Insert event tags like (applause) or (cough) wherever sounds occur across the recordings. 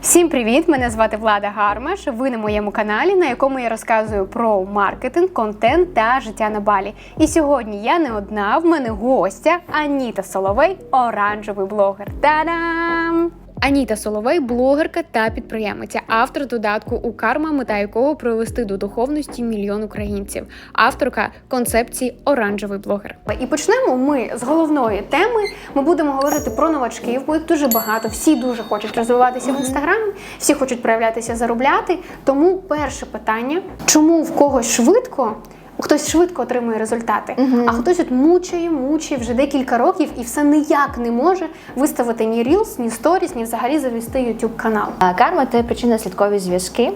Всім привіт! Мене звати Влада Гармаш. Ви на моєму каналі, на якому я розказую про маркетинг, контент та життя на балі. І сьогодні я не одна. В мене гостя Аніта Соловей, оранжевий блогер. Та-дам! Аніта Соловей блогерка та підприємиця, автор додатку у карма, мета якого привести до духовності мільйон українців, авторка концепції оранжевий блогер. І почнемо ми з головної теми. Ми будемо говорити про новачків, бо їх дуже багато. Всі дуже хочуть розвиватися в інстаграмі, всі хочуть проявлятися, заробляти. Тому перше питання: чому в когось швидко? Хтось швидко отримує результати, а хтось от мучає, мучає вже декілька років і все ніяк не може виставити ні Reels, ні Stories, ні взагалі завести YouTube канал. Карма це причинно-слідкові зв'язки.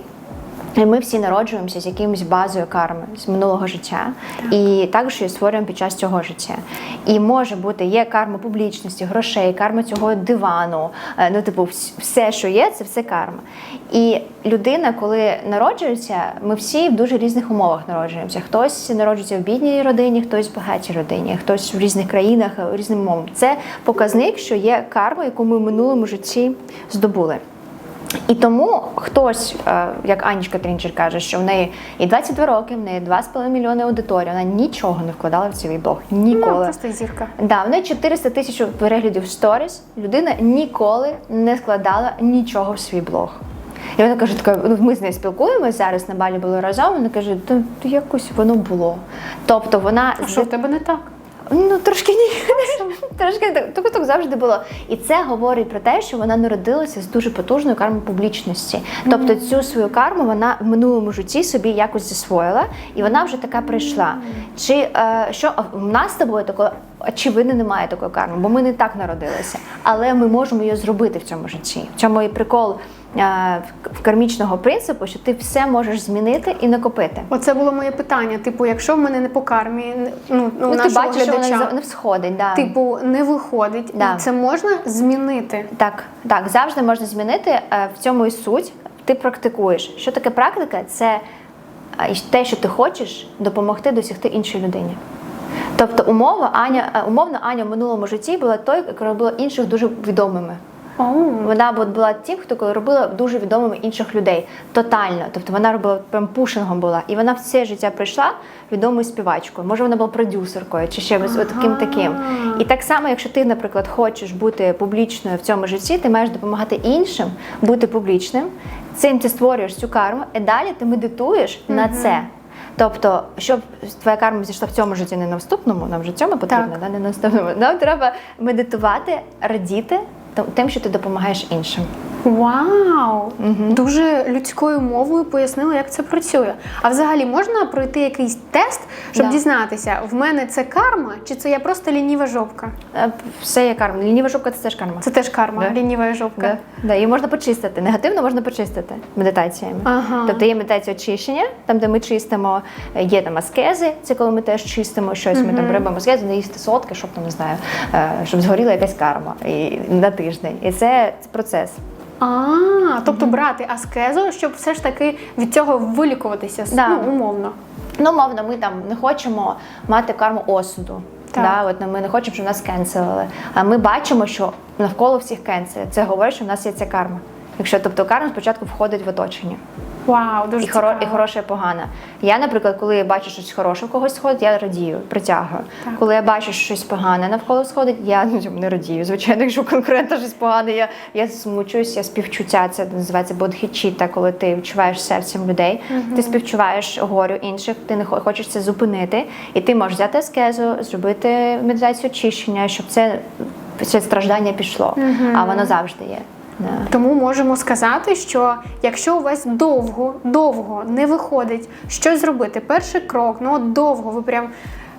І ми всі народжуємося з якимось базою карми з минулого життя, і також її створюємо під час цього життя. І може бути є карма публічності, грошей, карма цього дивану. е, Ну, типу, все, що є, це все карма. І людина, коли народжується, ми всі в дуже різних умовах народжуємося. Хтось народжується в бідній родині, хтось в багатій родині, хтось в різних країнах, е, різним умовам. Це показник, що є карма, яку ми в минулому житті здобули. І тому хтось, е, як Анічка Трінчер каже, що в неї і 22 роки, в неї 2,5 мільйони аудиторії, вона нічого не вкладала в цей блог. Ну, Ніколи. просто зірка. Да, в неї 400 тисяч переглядів в сторіс. Людина ніколи не складала нічого в свій блог. І вона каже, така, ну ми з нею спілкуємося зараз на балі були разом. Вона каже, то якось воно було. Тобто вона А що в тебе не так? Ну, трошки ні. (laughs) трошки так. Так завжди було. І це говорить про те, що вона народилася з дуже потужною кармою публічності. Тобто цю свою карму вона в минулому житті собі якось засвоїла, і вона вже така прийшла. Чи е, що в нас з тобою такої очевидно немає такої карми, бо ми не так народилися. Але ми можемо її зробити в цьому житті. В цьому і прикол. Е, в- кармічного принципу, що ти все можеш змінити і накопити. Оце було моє питання. Типу, якщо в мене не по кармі, ну, ну, Ну, ти бачиш, що вона не всходить. Да. типу, не виходить, Да. це можна змінити. Так, так, завжди можна змінити. Е, В цьому і суть. Ти практикуєш. Що таке практика? Це е, те, що ти хочеш допомогти досягти іншій людині. Тобто, умова Аня, умовно, Аня в минулому житті була той, яка робила інших дуже відомими. О, Вона бу- була тим, хто коли робила дуже відомими інших людей. Тотально. Тобто вона робила прям пушингом була. І вона все життя прийшла відомою співачкою. Може, вона була продюсеркою чи ще ось таким таким. І так само, якщо ти, наприклад, хочеш бути публічною в цьому житті, ти маєш допомагати іншим бути публічним. Цим ти створюєш цю карму, і далі ти медитуєш на це. Тобто, щоб твоя карма зійшла в цьому житті, не на наступному, нам вже цьому потрібно, да, не на наступному. Нам треба медитувати, радіти тим- що ти допомагаєш іншим. Вау! Дуже людською мовою пояснили, як це працює. А взагалі можна пройти якийсь тест, щоб Да. дізнатися, в мене це карма, чи це я просто лінива жопка? Е, Все є карма. Лініва жопка це теж карма. Це теж карма, Да. лінива жопка. Да. Да, її можна почистити. Негативно можна почистити медитаціями. Ага. Тобто є медитація очищення, там де ми чистимо, е, є там аскези, це коли ми теж чистимо щось. Ми там робимо аскези, не їсти солодке, щоб там не знаю, е, щоб згоріла якась карма і на тиждень. І це, це процес. А, тобто брати аскезу, щоб все ж таки від цього вилікуватися, Да. ну, умовно. Ну, мовно, ми там не хочемо мати карму осуду. Так. Да, от ми не хочемо, щоб нас кенселили. А ми бачимо, що навколо всіх кенселять. Це говорить, що в нас є ця карма. Якщо тобто карма спочатку входить в оточення. Вау, дуже І, хоро, і хороше, і погане. Я, наприклад, коли я бачу щось хороше в когось сходить, я радію, притягую. Так. Коли я бачу, що щось погане навколо сходить, я ну, не радію. Звичайно, якщо конкурента щось погане, я, я смучусь, я співчуття. Це називається бодхічіта, коли ти відчуваєш серцем людей, ти співчуваєш горю інших, ти не хочеш це зупинити, і ти можеш взяти аскезу, зробити медитацію очищення, щоб це, це страждання пішло. А воно завжди є. Тому можемо сказати, що якщо у вас довго, довго не виходить щось зробити, перший крок, ну от довго ви прям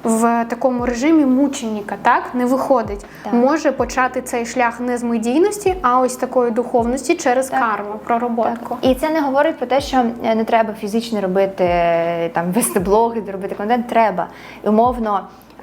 в такому режимі мученіка, так не виходить, Так. може почати цей шлях не з медійності, а ось такої духовності через Так. карму, пророботку. І це не говорить про те, що е, не треба фізично робити е, там вести блоги, робити контент. Треба. І умовно.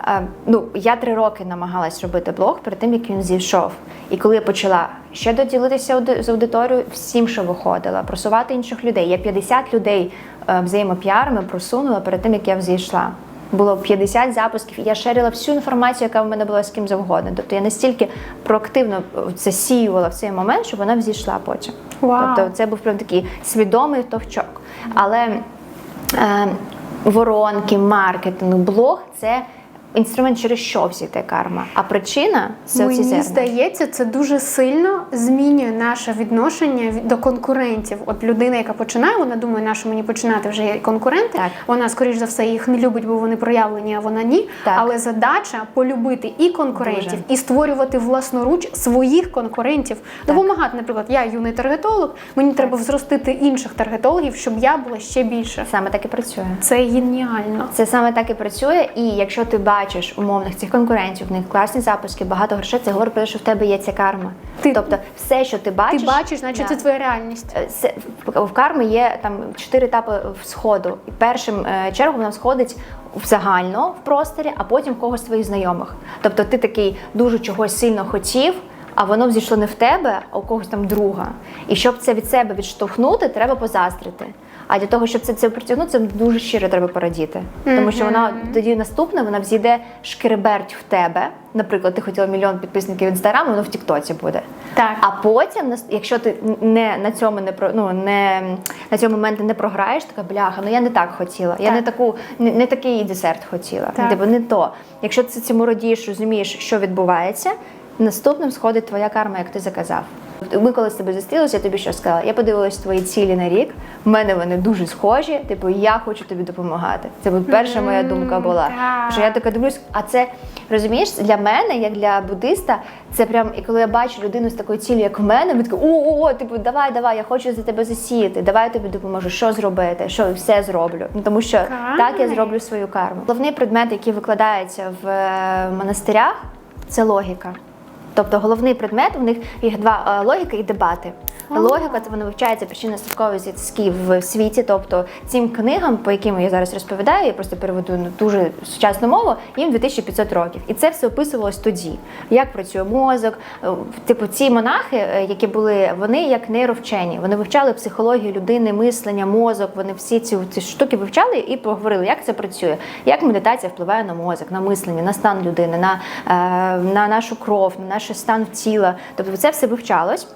Е, Ну, я три роки намагалась робити блог перед тим, як він зійшов. І коли я почала ще доділитися з аудиторією, всім, що виходила, просувати інших людей. Я 50 людей е, взаємопіарами просунула перед тим, як я взійшла. було 50 запусків, і я шерила всю інформацію, яка в мене була з ким завгодно. Тобто я настільки проактивно це сіювала в цей момент, щоб вона взійшла потім. Вау. Тобто це був прям такий свідомий товчок. Але е, воронки, маркетинг, блог це інструмент, через що взійде карма. А причина це Мені зерна. здається, це дуже сильно змінює наше відношення до конкурентів. От людина, яка починає, вона думає, на що мені починати вже є конкуренти. Так. Вона, скоріш за все, їх не любить, бо вони проявлені, а вона ні. Так. Але задача полюбити і конкурентів, Дуже. і створювати власноруч своїх конкурентів. Допомагати, наприклад, я юний таргетолог, мені треба взростити інших таргетологів, щоб я була ще більше. Саме так і працює. Це геніально. Це саме так і працює. І якщо ти бачиш умовних цих конкурентів, в них класні запуски, багато грошей, це говорить про те, що в тебе є ця карма. Ти- тобто, все, що ти бачиш, Ти бачиш, значить Да. це твоя реальність. Е, Це в в карми є там чотири етапи в сходу. І першим е, чергу вона сходить в загально в просторі, а потім в когось з твоїх знайомих. Тобто ти такий дуже чогось сильно хотів. А воно взійшло не в тебе, а у когось там друга. І щоб це від себе відштовхнути, треба позастрити. А для того, щоб це, це притягнути, це дуже щиро треба порадіти. Тому що вона тоді наступна, вона взійде шкереберть в тебе. Наприклад, ти хотіла мільйон підписників в інстаграм, воно в Тіктоці буде. Так. А потім, якщо ти не на цьому не про ну не на цьому моменті не програєш, така бляха, ну я не так хотіла. Я не таку, не, не такий десерт хотіла. Так. Типу, не то. Якщо ти цьому радієш, розумієш, що відбувається, наступним сходить твоя карма, як ти заказав. Ми коли з тобою зустрілися, я тобі що сказала? Я подивилась твої цілі на рік. В мене вони дуже схожі. Типу, я хочу тобі допомагати. Це була перша моя думка була. Що я така дивлюсь, а це розумієш, для мене, як для буддиста, це прям і коли я бачу людину з такою ціллю, як в мене, він такий, о, о, типу, давай, давай, я хочу за тебе засіяти, давай я тобі допоможу, що зробити, що все зроблю. Ну тому що так я зроблю свою карму. Головний предмет, який викладається в е, монастирях, це логіка. Тобто головний предмет у них їх два е, логіка і дебати. Логіка це воно вивчається причинно слідкові зв'язки в світі. Тобто цим книгам, по яким я зараз розповідаю, я просто переведу на дуже сучасну мову, їм 2500 років. І це все описувалось тоді. Як працює мозок. Е, Типу, ці монахи, е, які були, вони як нейровчені, вони вивчали психологію людини, мислення, мозок. Вони всі ці, ці штуки вивчали і поговорили, як це працює, як медитація впливає на мозок, на мислення, на стан людини, на, е, на нашу кров, на наш стан тіла. Тобто це все вивчалось.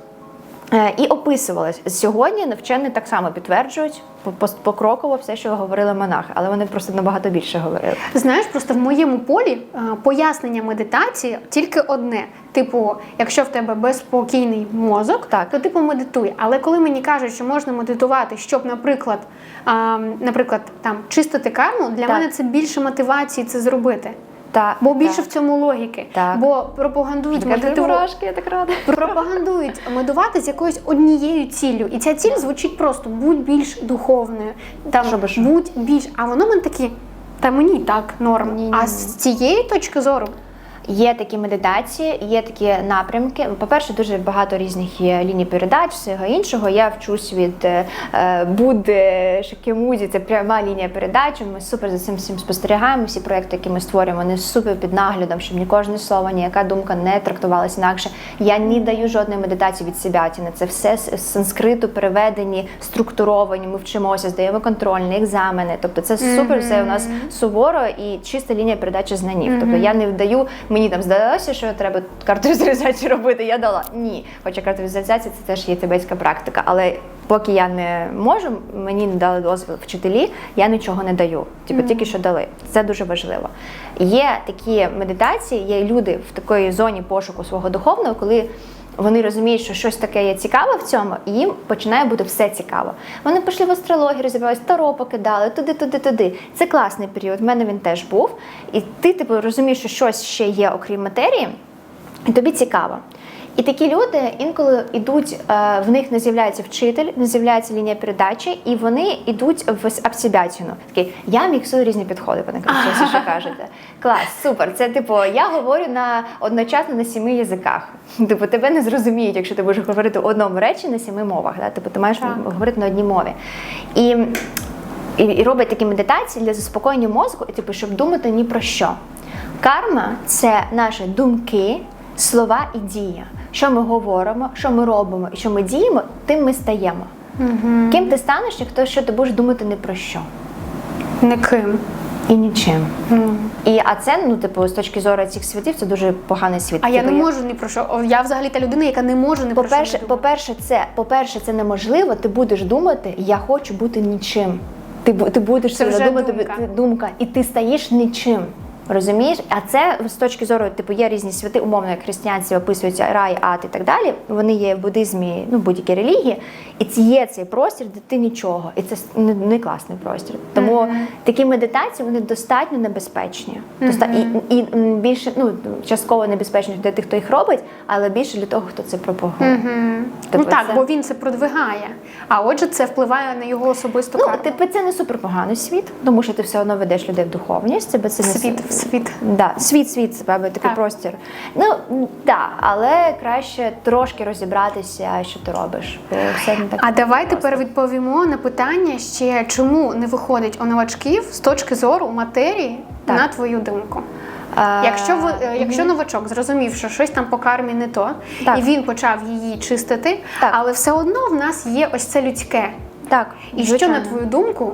Е, І описувалось сьогодні. Навчені так само підтверджують по- по- покроково все, що говорили монахи, але вони просто набагато більше говорили. Знаєш, просто в моєму полі е, пояснення медитації тільки одне. Типу, якщо в тебе безспокійний мозок, Так. то ти помедитуй. Але коли мені кажуть, що можна медитувати, щоб, наприклад, а, наприклад, там чистити карму, для Так. мене це більше мотивації це зробити. Так, Бо більше так. в цьому логіки. Так. Бо пропагандують медиту... я так рада. (laughs) пропагандують медувати з якоюсь однією ціллю. І ця ціль звучить просто будь більш духовною. Там будь більш. А воно мене такі, та мені так норм. Ні-ні-ні. А з цієї точки зору Є такі медитації, є такі напрямки. По-перше, дуже багато різних є ліній передач, всього іншого. Я вчусь від е, Будди Шакемуді, це пряма лінія передач. Ми супер за цим всім спостерігаємо. Всі проекти, які ми створюємо, вони супер під наглядом, щоб ні кожне слово, ніяка думка не трактувалася інакше. Я не даю жодної медитації від себе. Це все з санскриту переведені, структуровані. Ми вчимося, здаємо контрольні екзамени. Тобто, це супер, все у нас суворо і чиста лінія передачі знанів. Тобто я не вдаю, мені там здалося, що треба карту візуалізації робити. Я дала ні. Хоча карта візуалізації це теж є тибетська практика. Але поки я не можу, мені не дали дозвіл вчителі, я нічого не даю. Типу тільки що дали. Це дуже важливо. Є такі медитації, є люди в такій зоні пошуку свого духовного, коли. Вони розуміють, що щось таке є цікаве в цьому, і їм починає бути все цікаво. Вони пішли в астрологію, розібрались, таро покидали, туди, туди, туди. Це класний період. В мене він теж був. І ти, типу, розумієш, що щось ще є, окрім матерії, і тобі цікаво. І такі люди інколи йдуть, е, в них не з'являється вчитель, не з'являється лінія передачі, і вони йдуть в абсібятіну. Такі, я міксую різні підходи, вони кажуть, що, (laughs) кажете. Клас, супер. Це типу, я говорю на одночасно на сіми язиках. Типу, тебе не зрозуміють, якщо ти будеш говорити в одному речі на сіми мовах. Да? Типу, ти маєш Так. говорити на одній мові. І, і, і роблять такі медитації для заспокоєння мозку, типу, щоб думати ні про що. Карма це наші думки, слова і дія. Що ми говоримо, що ми робимо і що ми діємо, тим ми стаємо. Ким ти станеш, якщо що ти будеш думати не про що? не ким. і нічим. І а це, ну типу, з точки зору цих світів, це дуже поганий світ. А я Типу, не можу ні про що. Я взагалі та людина, яка не може не про що. Не по-перше, це по-перше, це неможливо. Ти будеш думати, я хочу бути нічим. Ти, ти будеш Це вже думати, думка. думка, і ти стаєш нічим. Розумієш? А це з точки зору, типу, є різні святи, умовно, як християнці описуються рай, ад і так далі. Вони є в буддизмі, ну будь-якій релігії, і це є цей простір, де ти нічого. І це не, не класний простір. Тому такі медитації вони достатньо небезпечні. Доста... І, і більше ну частково небезпечні для тих, хто їх робить, але більше для того, хто це пропагує. Мгм. Типу, ну так, це- бо він це продвигає. А отже, це впливає на його особисту Ну, карму. типу, це не суперпоганий світ, тому що ти все одно ведеш людей в духовність. Це не Світ світ. Да, світ, світ, певний такий Так. простір. Ну так, але краще трошки розібратися, що ти робиш. Бо все не так. А давай просто. тепер відповімо на питання ще, чому не виходить у новачків з точки зору матерії, Так. на твою думку. Якщо ви, е, якщо новачок зрозумів, що щось там по кармі не то, Так. і він почав її чистити, Так. але все одно в нас є ось це людське. Так, І звичайно. що, на твою думку,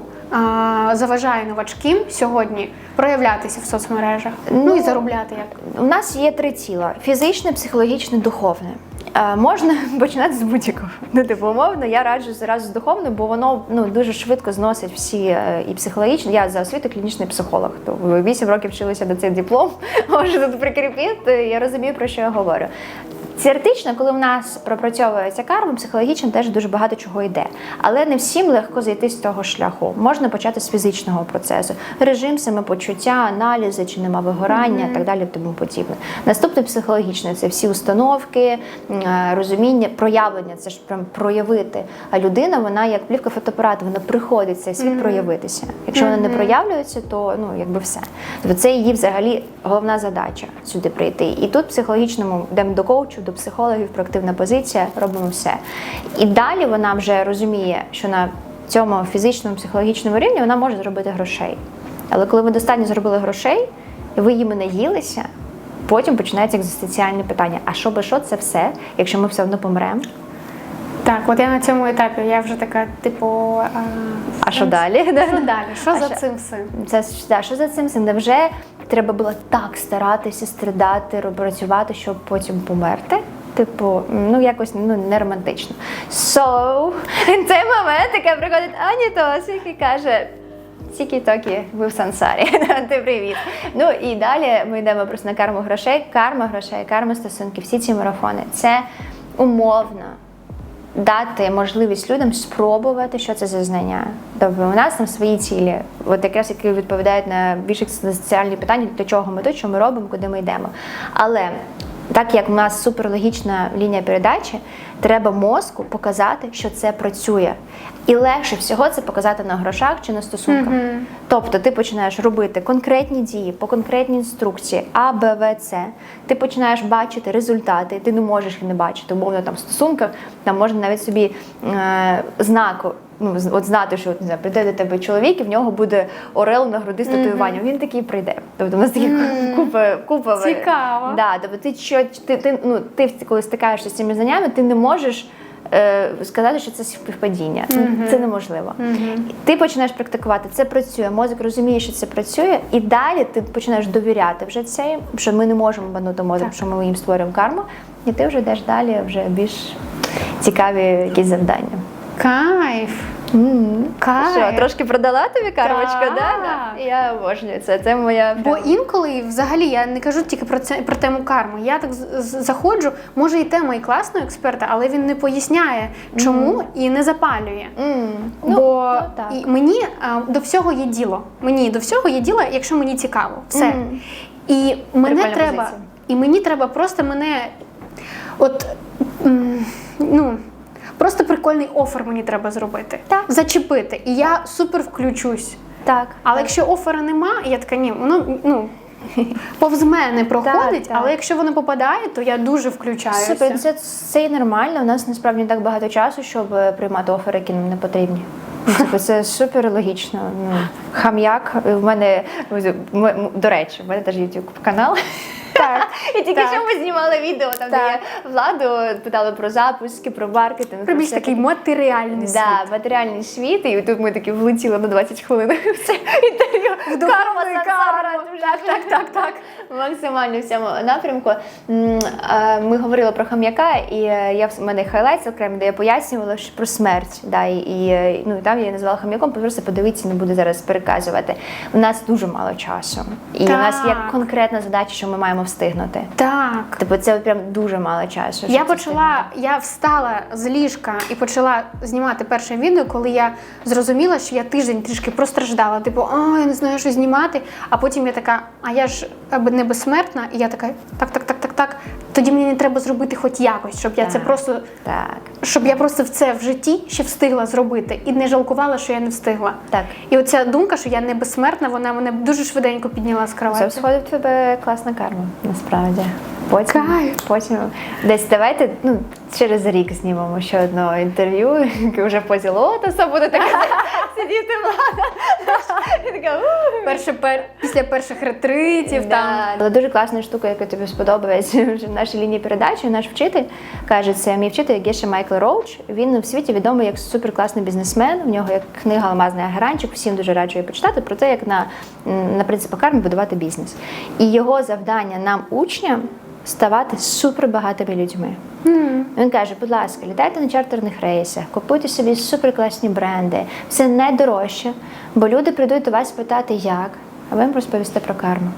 заважає новачкам сьогодні проявлятися в соцмережах, ну, Ну, і заробляти як? У нас є три тіла: фізичне, психологічне, духовне. Е, можна (laughs) починати з будь-якого. Ну, типу, умовно, я раджу зразу з духовним, бо воно ну дуже швидко зносить всі е, і психологічні. Я за освіту клінічний психолог. То 8 років вчилися на цей диплом. (laughs) Може тут прикріпити. Я розумію про що я говорю. Теоретично, коли в нас пропрацьовується карма, психологічно теж дуже багато чого йде. Але не всім легко зайти з цього шляху. Можна почати з фізичного процесу, режим самопочуття, аналізи, чи нема вигорання, і так далі, тому подібне. Наступне психологічне це всі установки, розуміння, проявлення. Це ж прям проявити. А людина, вона як плівка фотоапарату, вона приходить цей світ проявитися. Якщо вона не проявлюється, то ну якби все. Тобто це її взагалі головна задача сюди прийти. І тут психологічному йдемо до коучу, до психологів, проактивна позиція, робимо все. І далі вона вже розуміє, що на цьому фізичному, психологічному рівні вона може зробити грошей. Але коли ви достатньо зробили грошей, і ви їми наїлися, потім починається екзистенціальне питання: а що би що це все, якщо ми все одно помремо? Так, от я на цьому етапі, я вже така, типу. А, А що далі? Що далі? Що А за що- цим всім? Це да, що за цим всім? Невже треба було так старатися, страдати, працювати, щоб потім померти? Типу, ну якось ну не романтично. So, (laughs) цей момент, яка приходить Ані Тосик і каже. Тікі-токі, ви в сансарі. (laughs) Ти привіт. Ну і далі ми йдемо просто на карму грошей, карма грошей, карма стосунків, всі ці марафони. Це умовно дати можливість людям спробувати, що це за знання. Тобто у нас там свої цілі, от якраз які відповідають на більш екзистенціальні питання, до чого ми тут, що ми робимо, куди ми йдемо. Але так як у нас суперлогічна лінія передачі, треба мозку показати, що це працює. І легше всього це показати на грошах чи на стосунках. Тобто ти починаєш робити конкретні дії по конкретній інструкції А, Б, В, С. Ти починаєш бачити результати, ти не можеш їх не бачити. Умовно там в стосунках там можна навіть собі е, знаку. Ну, от знати, що от, не знаю, прийде до тебе чоловік, і в нього буде орел на груди з татуюванням. Він такий прийде. Тобто у нас такі купа, купа Цікаво. Да, тобто ти що ти, ти, ну, ти коли стикаєшся з цими знаннями, ти не можеш е, сказати, що це співпадіння. Ну, Це неможливо. Ти починаєш практикувати, це працює. Мозок розуміє, що це працює, і далі ти починаєш довіряти вже цей, що ми не можемо банути мозок, Так. що ми їм створюємо карму, і ти вже йдеш далі, вже більш цікаві якісь завдання. Кайф. Кайф. Що, трошки продала тобі кармочку, Так. да? да? Я обожнюю це. Це моя Бо інколи взагалі я не кажу тільки про це про тему карми. Я так заходжу, може і тема і класного експерта, але він не поясняє, чому і не запалює. Ну, Бо ну, так. і мені а, до всього є діло. Мені до всього є діло, якщо мені цікаво. Все. І мене Прикольна треба, позиція. і мені треба просто мене, от ну. Просто прикольний офер мені треба зробити. Так. Зачепити. І я супер включусь. Так. Але так. якщо офера нема, я така ні, воно ну (laughs) повз мене проходить, так. але якщо воно попадає, то я дуже включаюся. Супер, це, це і нормально. У нас насправді не так багато часу, щоб е, приймати офери, які нам не потрібні. Ну, (laughs) типу, Це супер логічно. Ну, хам'як. В мене до речі, в мене теж YouTube канал. Так. І тільки Так. що ми знімали відео, там де я владу питали про запуски, про маркетинг. Про більш такий матеріальний світ. Да, матеріальний світ, і тут ми такі влетіли на 20 хвилин (laughs) це інтерв'ю. Так, так, так, так. максимально в цьому напрямку. Ми говорили про хам'яка, і е, я в мене хайлайтс окремо, де я пояснювала що про смерть. Да, і, е, ну, там я її назвала хам'яком, просто подивіться, не буду зараз переказувати. У нас дуже мало часу. І у нас є конкретна задача, що ми маємо встигнути. Так. Типу, це прям дуже мало часу. Я почала, я встала з ліжка і почала знімати перше відео, коли я зрозуміла, що я тиждень трішки простраждала. Типу, а я не знаю, що знімати. А потім я така, а я ж не безсмертна, і я така, так, так, так, так, так. Тоді мені не треба зробити хоч якось, щоб я це просто, Так. щоб я просто в це в житті ще встигла зробити і не жалкувала, що я не встигла. Так. І оця думка, що я не безсмертна, вона мене дуже швиденько підняла з Це кроваті. сходить в тебе класна карма, насправді. Потім, Кайф. потім десь давайте ну, через рік знімемо ще одне інтерв'ю, яке вже (laughs) в позі лотоса буде така сидіти влада. Перше, пер... після перших ретритів там. Але дуже класна штука, яка тобі сподобається (laughs) вже нашій лінії передачі. Наш вчитель каже, це мій вчитель Геша Майкл Роуч. Він в світі відомий як суперкласний бізнесмен. У нього є книга Алмазний агранчик. Всім дуже раджу її почитати про те, як на, на принципах карми будувати бізнес. І його завдання нам, учням, ставати супербагатими людьми. Він каже, будь ласка, літайте на чартерних рейсах, купуйте собі суперкласні бренди. Все найдорожче, бо люди прийдуть до вас питати, як, а ви їм розповісте про карму.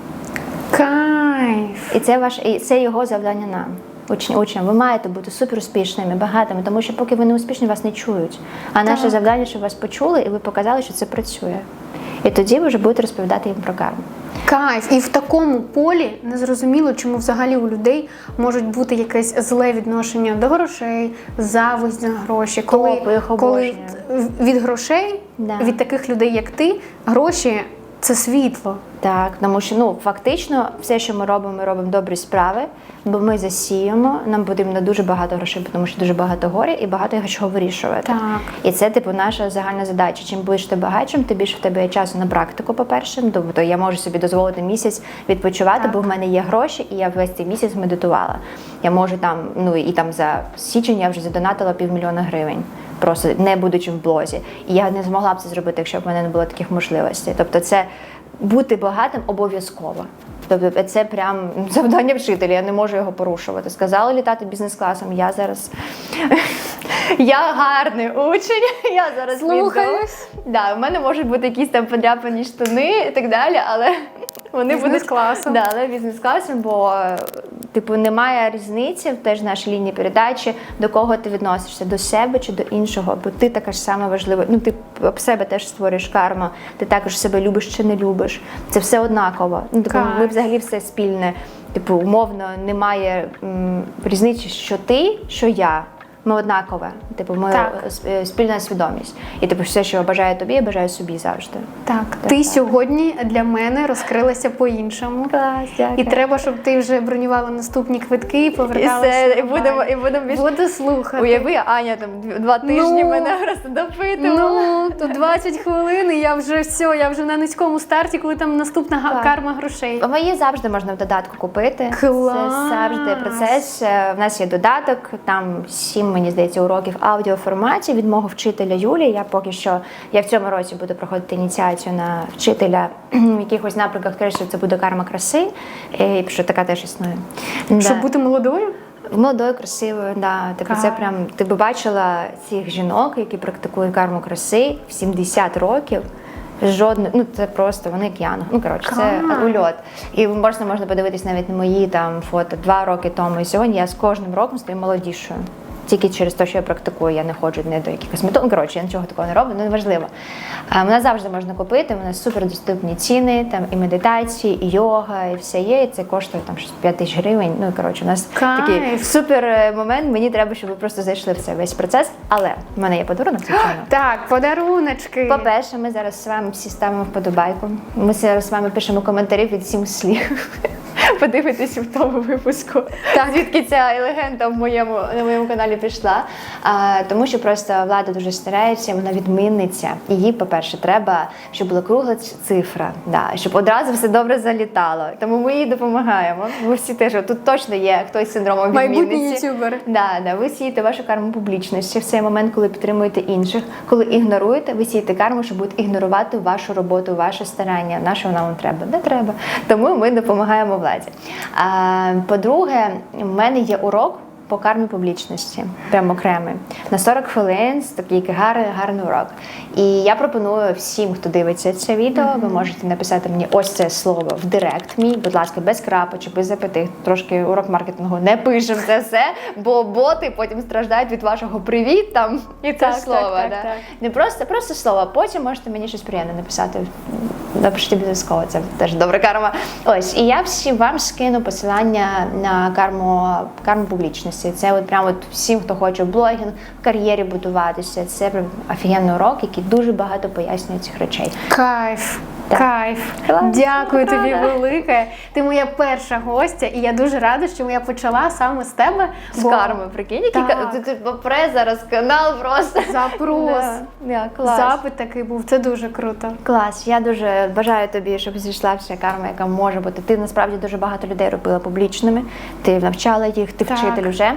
Кайф. І це ваш і це його завдання нам. Учні, учням, ви маєте бути супер успішними, багатими, тому що поки ви не успішні, вас не чують. А наше завдання, щоб вас почули, і ви показали, що це працює. І тоді ви вже будете розповідати їм про карму. Кайф. І в такому полі незрозуміло, чому взагалі у людей можуть бути якесь зле відношення до грошей, зависть на гроші. Коли, Топи, коли від грошей, Да. від таких людей, як ти, гроші це світло. Так, тому що ну фактично все, що ми робимо, ми робимо добрі справи, бо ми засіємо. Нам потрібно дуже багато грошей, тому що дуже багато горя і багато є чого вирішувати. Так. І це типу наша загальна задача. Чим будеш ти багатшим, тим більше в тебе є часу на практику. По перше, тобто я можу собі дозволити місяць відпочивати, Так. бо в мене є гроші, і я весь цей місяць медитувала. Я можу там, ну і там за січень я вже задонатила півмільйона гривень. Просто не будучи в блозі. І я не змогла б це зробити, якщо б в мене не було таких можливостей. Тобто, це бути багатим обов'язково. Тобто це прям завдання вчителя, я не можу його порушувати. Сказали літати бізнес-класом. Я зараз я гарний учень. (laughs) Я зараз Слухаюсь. Да, в мене можуть бути якісь там подряпані штани і так далі, але вони будуть Бізнес-класом. Да, але бізнес-класом, бо типу немає різниці в теж нашій лінії передачі, до кого ти відносишся, до себе чи до іншого, бо ти така ж сама важлива. Ну ти об себе теж створюєш карму, ти також себе любиш чи не любиш. Це все однаково. Ну типу, ми взагалі все спільне. Типу, умовно, немає м, різниці, що ти, що я. Ми однакове. Типу, ми Так. е, спільна свідомість. І типу, все, що я бажаю тобі, я бажаю собі завжди. Так, ти сьогодні для мене розкрилася по-іншому. Клас, І треба, щоб ти вже бронювала наступні квитки і І поверталася. все, і будемо, і будемо більше. Буду слухати. Уяви, Аня там два тижні Ну. мене просто допитувала. Ну, то 20 хвилин, і я вже все, я вже на низькому старті, коли там наступна Так. карма грошей. Мої завжди можна в додатку купити. Клас! Це завжди процес. Е, В нас є додаток, там сім, мені здається, уроків аудіоформаті від мого вчителя Юлії. Я поки що я в цьому році буду проходити ініціацію на вчителя в якихось напрямках. Теж що це буде карма краси, і що така теж існує. Щоб Да. бути молодою? Молодою, красивою, да. Типу, це прям ти би бачила цих жінок, які практикують карму краси в 70 років. Жодне, ну це просто вони як янг. Ну коротше, це ульот. І можна можна подивитись навіть на мої там фото два роки тому. І сьогодні я з кожним роком стаю молодішою. Тільки через те, що я практикую, я не ходжу не до якихось метод. Ну, коротше, я нічого такого не роблю, ну неважливо. Мене завжди можна купити, у нас супер доступні ціни, там і медитації, і йога, і все є. І це коштує там щось 5 тисяч гривень. Ну і коротше, у нас Кайф. такий супер е, момент. Мені треба, щоб ви просто зайшли в цей весь процес. Але в мене є подарунок, звичайно. Так, подаруночки. По-перше, ми зараз з вами всі ставимо вподобайку. Ми зараз з вами пишемо коментарі від сім слів. (laughs) подивитися в тому випуску. Звідки ця легенда в моєму на моєму каналі пішла. А, тому що просто влада дуже старається, вона відмінниця. Її, по-перше, треба, щоб була кругла цифра, да, щоб одразу все добре залітало. Тому ми їй допомагаємо. Ви всі теж тут точно є хтось з синдромом Майбутній відмінниці. ютубер. Да, да, ви сієте вашу карму публічності в цей момент, коли підтримуєте інших, коли ігноруєте, ви сієте карму, щоб будуть ігнорувати вашу роботу, ваше старання. На що вам треба? Не треба. Тому ми допомагаємо владі. А, по-друге, в мене є урок. По кармі публічності, прям окремий. На 40 хвилин такий гарний, гарний урок. І я пропоную всім, хто дивиться це відео, ви можете написати мені ось це слово в директ мій, будь ласка, без крапочок, без запитих. Трошки урок маркетингу не пишемо це все, бо боти потім страждають від вашого привіт там і це Так, слово. так, так, да. так. Не просто, просто слово. Потім можете мені щось приємне написати. Напишіть обов'язково, це теж добра карма. Ось, і я всі вам скину посилання на карму, карму публічності. Це от прямо от всім, хто хоче блогінг, в кар'єрі будуватися. Це прям офігенний урок, який дуже багато пояснює цих речей. Кайф. Кайф. Клас, Дякую тобі правда. велике. Ти моя перша гостя, і я дуже рада, що я почала саме з тебе. З бо- карми, прикинь, який ка- ти, ти попре зараз канал просто. Запрос. Да, да, клас. Запит такий був. Це дуже круто. Клас, я дуже бажаю тобі, щоб зійшла вся карма, яка може бути. Ти насправді дуже багато людей робила публічними. Ти навчала їх, ти Так. вчитель вже.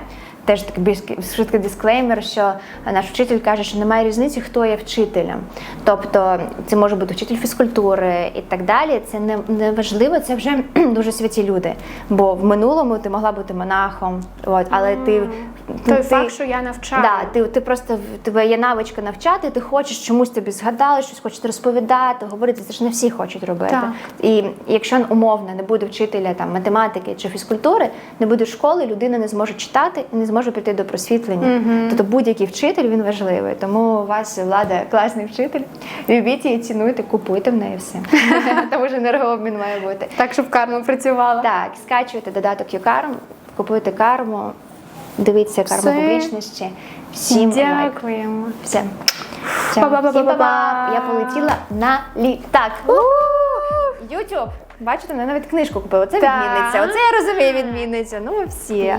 Теж такий швидкий дисклеймер, що наш вчитель каже, що немає різниці, хто є вчителем. Тобто це може бути вчитель фізкультури і так далі. Це не, не важливо, це вже (clears throat) дуже святі люди. Бо в минулому ти могла бути монахом, от, але ти, Той ти факт, що я навчаю. Да, ти, ти просто в тебе є навичка навчати, ти хочеш чомусь тобі згадали, щось хочеш розповідати, говорити. Це ж не всі хочуть робити. Так. І якщо умовно не буде вчителя там математики чи фізкультури, не буде школи, людина не зможе читати і не зможе прийти до просвітлення. Тобто будь-який вчитель він важливий. Тому у вас влада класний вчитель. Любіть її, цінуйте, купуйте в неї все. (laughs) Тому що енергообмін має бути. Так, щоб карма працювала. Так, скачуйте додаток YouCarm, купуйте карму, дивіться карму публічності. Всім. Дякуємо. Всім. Я полетіла на літак. Ютуб. Бачите, вона навіть книжку купила. Це відмінниця. Оце я розумію відмінниця. Ну, ми всі.